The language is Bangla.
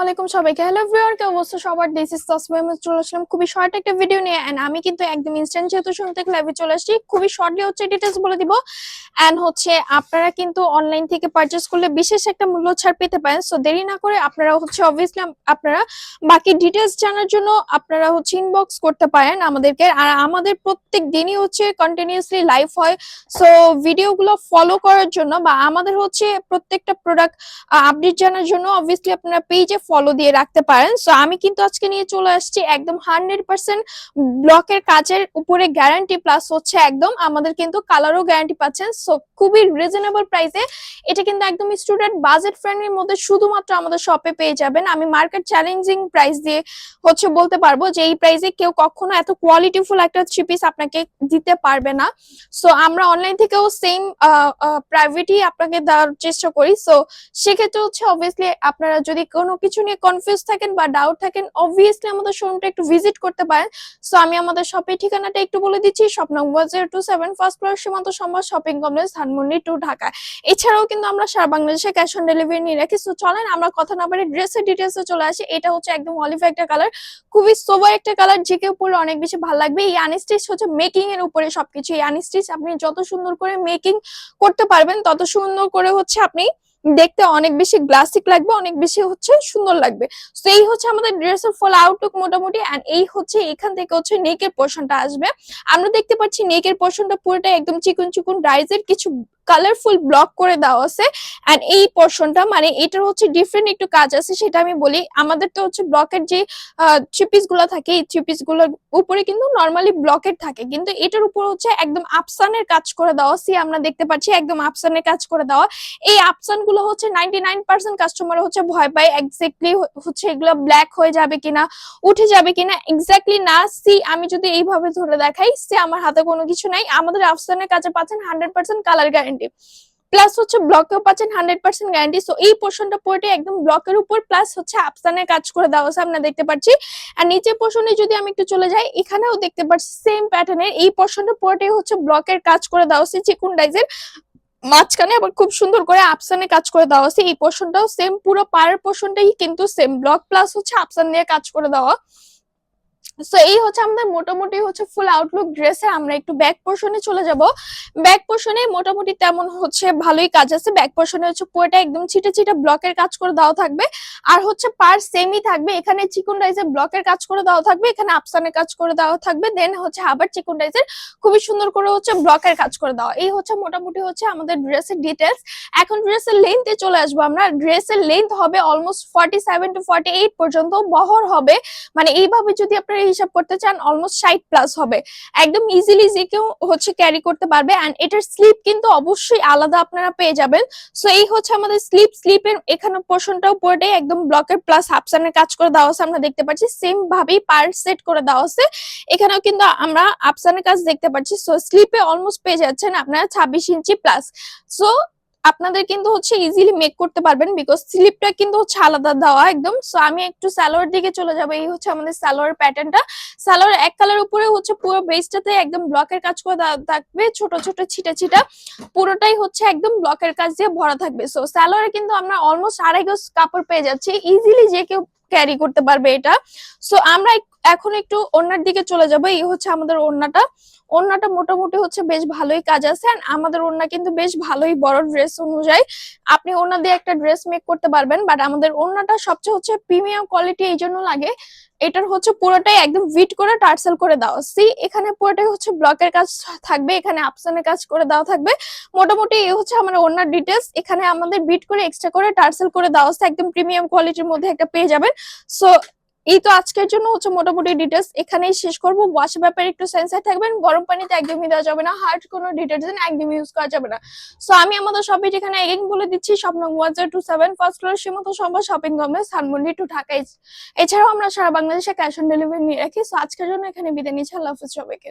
আলাইকুম সবাইকে। হ্যালো এভরিওয়ান কে অবস্থা? সবার দিস ইজ তাসমিম আমি চলে আসলাম খুবই শর্ট একটা ভিডিও নিয়ে। এন্ড আমি কিন্তু একদম ইনস্ট্যান্ট যেহেতু শুনতে লাইভে চলে আসছি, খুবই শর্টলি হচ্ছে ডিটেলস বলে দিব। এন্ড হচ্ছে আপনারা কিন্তু অনলাইন থেকে পারচেজ করলে বিশেষ একটা মূল্য ছাড় পেতে পারেন। সো দেরি না করে আপনারা হচ্ছে অবভিয়াসলি আপনারা বাকি ডিটেলস জানার জন্য আপনারা হচ্ছে ইনবক্স করতে পারেন আমাদেরকে। আর আমাদের প্রত্যেক দিনই হচ্ছে কন্টিনিউয়াসলি লাইভ হয়। সো ভিডিওগুলো ফলো করার জন্য বা আমাদের হচ্ছে প্রত্যেকটা প্রোডাক্ট আপডেট জানার জন্য অবভিয়াসলি আপনারা পেজে ফলো দিয়ে রাখতে পারেন। সো আমি কিন্তু আজকে নিয়ে চলে আসছি একদম হান্ড্রেড পার্সেন্ট ব্লকের কাজের উপরে গ্যারান্টি প্লাস হচ্ছে একদম আমাদের কিন্তু কালারও গ্যারান্টি পাচ্ছেন। সো খুবই রিজনেবল প্রাইসে এটা কিন্তু একদম স্টুডেন্ট বাজেট ফ্রেন্ডলির মধ্যে শুধুমাত্র আমাদের শপে পেয়ে যাবেন। আমি মার্কেট চ্যালেঞ্জিং প্রাইস দিয়ে হচ্ছে বলতে পারব যে, এই প্রাইসে কেউ কখনো এত কোয়ালিটিফুল একটা থ্রি পিস আপনাকে দিতে পারবে না। সো আমরা অনলাইন থেকেও সেম প্রাইভেটই আপনাকে দেওয়ার চেষ্টা করি। সো সেক্ষেত্রে হচ্ছে অবভিয়াসলি আপনারা যদি কোনো কিছু নিয়ে কনফিউজ থাকেন বা ডাউট থাকেন অবভিয়াসলি আমাদের শোরুমটা একটু ভিজিট করতে পারেন। সো আমি আমাদের শপের ঠিকানাটা একটু বলে দিচ্ছি shop number zero two seven first floor Simanta Sambhar shopping complex Dhanmondi two Dhaka. এছাড়াও কিন্তু আমরা সারা বাংলাদেশে ক্যাশ অন ডেলিভারি নিয়ে রাখি। সো চলেন আমরা কথা না বাড়ি ড্রেসের ডিটেলসে চলে আসি। এটা হচ্ছে একদম অলিভ একটা কালার খুবই সোবার একটা কালার যে কেউ পরে অনেক বেশি ভালো লাগবে। এই আনস্টিচ হচ্ছে মেকিং এর উপরে সবকিছু। এই আনস্টিচ আপনি যত সুন্দর করে মেকিং করতে পারবেন, তত সুন্দর করে হচ্ছে আপনি দেখতে অনেক বেশি গ্লাসিক লাগবে, অনেক বেশি হচ্ছে সুন্দর লাগবে। তো এই হচ্ছে আমাদের ড্রেসের ফল আউটলুক মোটামুটি এন্ড এই হচ্ছে এখান থেকে হচ্ছে নেকের পোর্শনটা আসবে। আমরা দেখতে পাচ্ছি নেকের পোর্শনটা পুরোটা একদম চিকুন চিকুন রাইজের কিছু কালারফুল ব্লক করে দেওয়া আছে। এন্ড এই পোর্শনটা মানে এটার হচ্ছে ডিফারেন্ট একটু কাজ আছে, সেটা আমি বলি। আমাদের তো হচ্ছে ব্লকের যে থ্রিপিসগুলো থাকে, এই থ্রিপিসগুলোর উপরে কিন্তু নর্মালি ব্লকের থাকে। কিন্তু এটার উপর হচ্ছে একদম আফসানের কাজ করে দেওয়া সি আমরা দেখতে পাচ্ছি একদম আফসানের কাজ করে দেওয়া। এই আফসানগুলো হচ্ছে নাইনটি নাইন পার্সেন্ট কাস্টমার হচ্ছে ভয় পায় এক্স্যাক্টলি হচ্ছে এগুলো ব্ল্যাক হয়ে যাবে কিনা, উঠে যাবে কিনা এক্স্যাক্টলি না সি আমি যদি এইভাবে ধরে দেখাই সে আমার হাতে কোনো কিছু নাই। আমাদের আফসানের কাছে পাচ্ছেন hundred percent colour guarantee plus হচ্ছে ব্লকেও পাচ্ছেন হান্ড্রেড পার্সেন্ট গ্যারান্টি সো এই পোর্শনটা পুরোটা একদম ব্লকের উপর প্লাস হচ্ছে আফসানের কাজ করে দেওয়া আছে, আমরা দেখতে পাচ্ছি। আর নিচের পোর্শনে যদি আমি একটু চলে যাই, এখানেও দেখতে পাচ্ছি সেম প্যাটার্নের এই পোর্শনটা পুরোটাই হচ্ছে ব্লকের কাজ করে দেওয়া আছে চিকুন ডাইজের মাঝখানে আবার খুব সুন্দর করে আপসানে কাজ করে দেওয়া আছে। এই পোর্শনটাও সেম পুরো পাড়ের পোর্শনটাই কিন্তু সেম ব্লক প্লাস হচ্ছে আপসান দিয়ে কাজ করে দেওয়া। সো এই হচ্ছে আমাদের মোটামুটি হচ্ছে ফুল আউটলুক ড্রেসে আমরা একটু ব্যাক পোর্শনে চলে যাব। ব্যাক পোর্শনে মোটামুটি তেমন হচ্ছে ভালোই কাজ আছে। ব্যাক পোর্শনে হচ্ছে পুরোটা একদম ছিটে ছিটে ব্লকের কাজ করে দেওয়া থাকবে। আর হচ্ছে পার সেমই থাকবে। এখানে চিকন রাইজের ব্লকের কাজ করে দেওয়া থাকবে। এখানে আপসানের কাজ করে দেওয়া থাকবে। দেন হচ্ছে আবার চিকন রাইজের খুবই সুন্দর করে হচ্ছে ব্লকের কাজ করে দেওয়া। এই হচ্ছে মোটামুটি হচ্ছে আমাদের ড্রেসের ডিটেলস এখন ড্রেসের লেন্থে চলে আসব আমরা। ড্রেসের লেন্থ হবে almost forty seven to forty eight পর্যন্ত বহর হবে। মানে এইভাবে যদি আপনারা হিসাব করতে চান অলমোস্ট ষাট প্লাস হবে। একদম ইজিলি যে কেউ হচ্ছে ক্যারি করতে পারবে এন্ড এটার স্লিপ কিন্তু অবশ্যই আলাদা আপনারা পেয়ে যাবেন। সো এই হচ্ছে আমাদের স্লিপ স্লিপের এখানে পোর্শনটাও পুরোটাই একদম ব্লকের প্লাস হাফসানের কাজ করে দেওয়া আছে, আমরা দেখতে পাচ্ছি। সেম ভাবেই পার সেট করে দেওয়া আছে। এখানেও কিন্তু আমরা আপসানের কাজ দেখতে পাচ্ছি। সো স্লিপে অলমোস্ট পেয়ে যাচ্ছেন আপনারা ছাব্বিশ ইঞ্চি প্লাস সো আপনাদের কিন্তু হচ্ছে ইজিলি মেক করতে পারবেন বিকজ স্লিপটা কিন্তু হচ্ছে আলাদা দেওয়া একদম। সো আমি একটু স্যালোয়ার দিকে চলে যাব। এই হচ্ছে আমাদের স্যালোয়ার প্যাটার্নটা স্যালোয়ার এক কালার উপরে হচ্ছে পুরো বেসটাতে একদম ব্লকের কাজ করে থাকবে, ছোট ছোট, ছিটা ছিটা। পুরোটাই হচ্ছে একদম ব্লকের কাজ দিয়ে ভরা থাকবে। সো স্যালোয়ারে কিন্তু আমরা অলমোস্ট আড়াই গজ কাপড় পেয়ে যাচ্ছি। ইজিলি যে কেউ ক্যারি করতে পারবে এটা। সো আমরা এখন একটু অন্যার দিকে চলে যাব। এই হচ্ছে আমাদের ওড়নাটা। ওড়নাটা মোটামুটি হচ্ছে বেশ ভালোই কাজ আছে আর আমাদের ওড়না কিন্তু বেশ ভালোই বড় ড্রেস অনুযায়ী। আপনি ওড়না দিয়ে একটা ড্রেস মেক করতে পারবেন বাট আমাদের ওড়নাটা সবচেয়ে হচ্ছে প্রিমিয়াম কোয়ালিটি এই জন্য লাগে। এটার হচ্ছে পুরোটাই একদম ভিট করে টার্সেল করে দাও। সি এখানে পুরোটাই হচ্ছে ব্লকের কাজ থাকবে, এখানে আপসানের কাজ করে দেওয়া থাকবে। মোটামুটি এই হচ্ছে আমার ওনার ডিটেলস এখানে আমাদের বিট করে এক্সট্রা করে টার্সেল করে দাও একদম প্রিমিয়াম কোয়ালিটির মধ্যে একটা পেয়ে যাবেন। সো এই তো আজকের জন্য হচ্ছে মোটামুটি ডিটেলস এখানেই শেষ করব। ওয়াশ ব্যাপারে একটু সেন্সার থাকবেন, গরম পানিতে একদমই দেওয়া যাবে না হার্ড কোনো ডিটারজেন্ট একদমই ইউজ করা যাবে না। সো আমি আমাদের শপে যেখানে এগেন বলে দিচ্ছি স্বপ্ন one zero two seven first floor Simanta Sambhar shopping complex Dhanmondi two Dhaka. এছাড়াও আমরা সারা বাংলাদেশে ক্যাশ অন ডেলিভারি নিয়ে রাখি। সো আজকের জন্য এখানে বিদায় নিচ্ছি। আল্লাহ হাফিজ সবাইকে।